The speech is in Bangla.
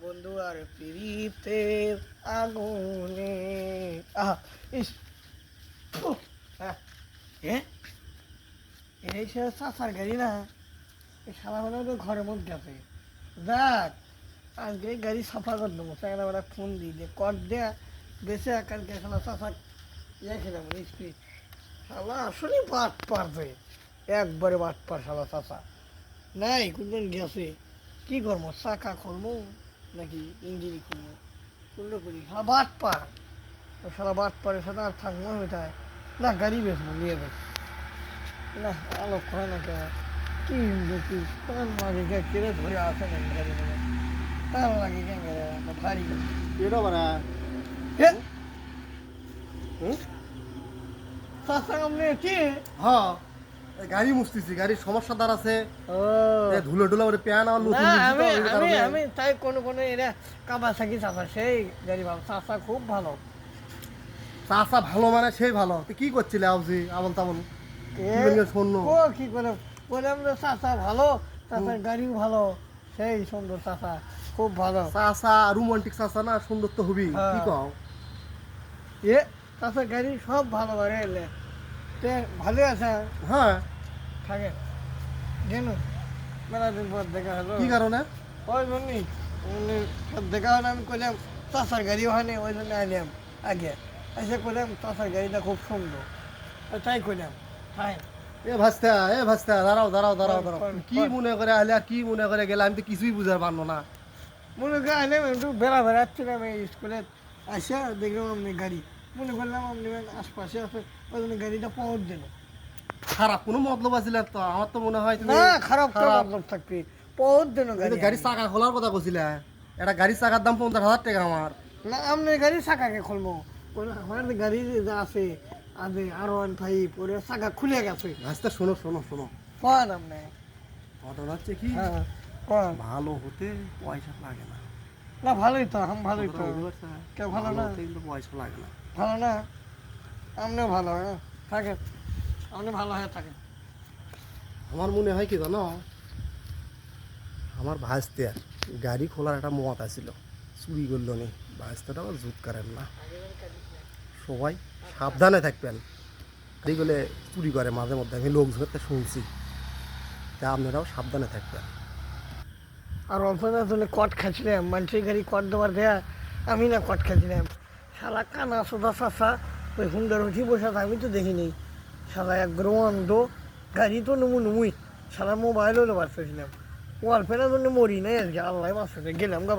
বন্ধু, আর আগুনে। ইস। এ? এই গাড়ি না? এই সারা ঘরের মধ্যে আছে। দেখ আজকে গাড়ি সাফা করে ফোন একালকে শালা চাচা ইয়ে খেলাম আসলে বাট পারবে। একবারে বাট পার শালা চাচা। নাই, কোনদিন গেছে। কি করব? চাকা করব নাকি ইঞ্জিনি করব করলে করি। সারা বাট পার। সারা বাট পারে সাথে আর থাকব ওইটায় না গাড়ি বেচবো নিয়ে বেশ না আলো হয় না কেন? কি দেখি কোন মাঝে কেড়ে ধরে আসে না গাড়ি নেবে তার লাগে কেন ভারী এটা বারা হে চাচা আপনি কি? হ্যাঁ। গাড়ি মুছতেছি গাড়ির সমস্যা দ্বার আছে। ও। ধুলো করে প্যান তো, আমি আমি আমি তাই কোনো কোনো এরা কাবাসাকি সেই গাড়ি ভালো। খুব ভালো। চাচা ভালো মানে সেই ভালো। তুই কি করছিলে আবজি? আমল বলবে শূন্য ও কি করে? বললাম যে চাচা ভালো চাচার গাড়িও ভালো। সেই সুন্দর চাচা খুব ভালো। চাচা রোমান্টিক চাচা না সুন্দর তো হবি। হ্যাঁ। কি কও? এ গাড়ি সব ভালো করে এলে। ভালো আছে। হ্যাঁ। থাকে। কেন? মেলা দিন পর দেখা হলো। কি কারণে? ওই জন্যই। উনি দেখা হলো আমি কইলাম চাচার গাড়ি হয়নি। ওই জন্য আইলাম আগে। এসে কইলাম চাচার গাড়িটা খুব সুন্দর। তাই কইলাম তাই এ ভাস্তা এ ভাস্তা দাঁড়াও দাঁড়াও দাঁড়াও দাঁড়াও। কি মনে করে আলে কি মনে করে গেলে আমি তো কিছুই বুঝতে পারল না। মনে করে আইলাম একটু বেড়া বেড়াচ্ছিলাম এই স্কুলে। আসে দেখলাম আপনি গাড়ি। মনে করলাম আপনি আশপাশে আছে ওই জন্য গাড়িটা পাওয়ার দিল। খারাপ কোনো মতলব আছিল তো? আমার তো মনে হয় না খারাপ তো খারাপ। মতলব থাকবে। দিল তুমি গাড়ি গাড়ির চাকা খোলার কথা কইছিলে। এটা গাড়ির চাকার দাম পঞ্চাশ হাজার টাকা আমার। না আপনি গাড়ি চাকাকে খুলবো। আমার গাড়ি যা আছে আছে আর ওয়ান ফাইভ ওরে চাকা খুলে গেছে। ভাস্তা শোনো শোনো শোনো। কোন আপনি? ঘটনা হচ্ছে কি? হ্যাঁ ভালো হতে পয়সা লাগে না। না ভালোই তো আম ভালোই তো। কে ভালো না? কিন্তু পয়সা লাগে না। ভালো না? আপনিও ভালো হ্যাঁ। থাকেন আপনি ভালো হয়ে থাকেন। আমার মনে হয় কি জানো? আমার ভাইস্তে গাড়ি খোলার একটা মত আছিল চুরি করল নি। ভাইস্তেটা আবার জুত করেন না। সবাই সাবধানে থাকবেন। গাড়ি গেলে চুরি করে মাঝে মধ্যে আমি লোকজনের শুনছি। তা আপনারাও সাবধানে থাকবেন। আর অল্প না তুমি কট খাচ্ছিলাম মানুষের গাড়ি কট দেওয়ার দেয়া আমি না কট খাচ্ছিলাম শালা কানা সোদা চাষা ওই হুন্ডার উঠি বসে আছে, আমি তো দেখিনি। শালা একবার অন্ধ, গাড়ি তো নুমু নুমুই। শালা মোবাইল হলে বাঁচতেছিলাম ও অল্পের জন্য মরি নাই আজকে আল্লাহ বাঁচতে গেলাম গা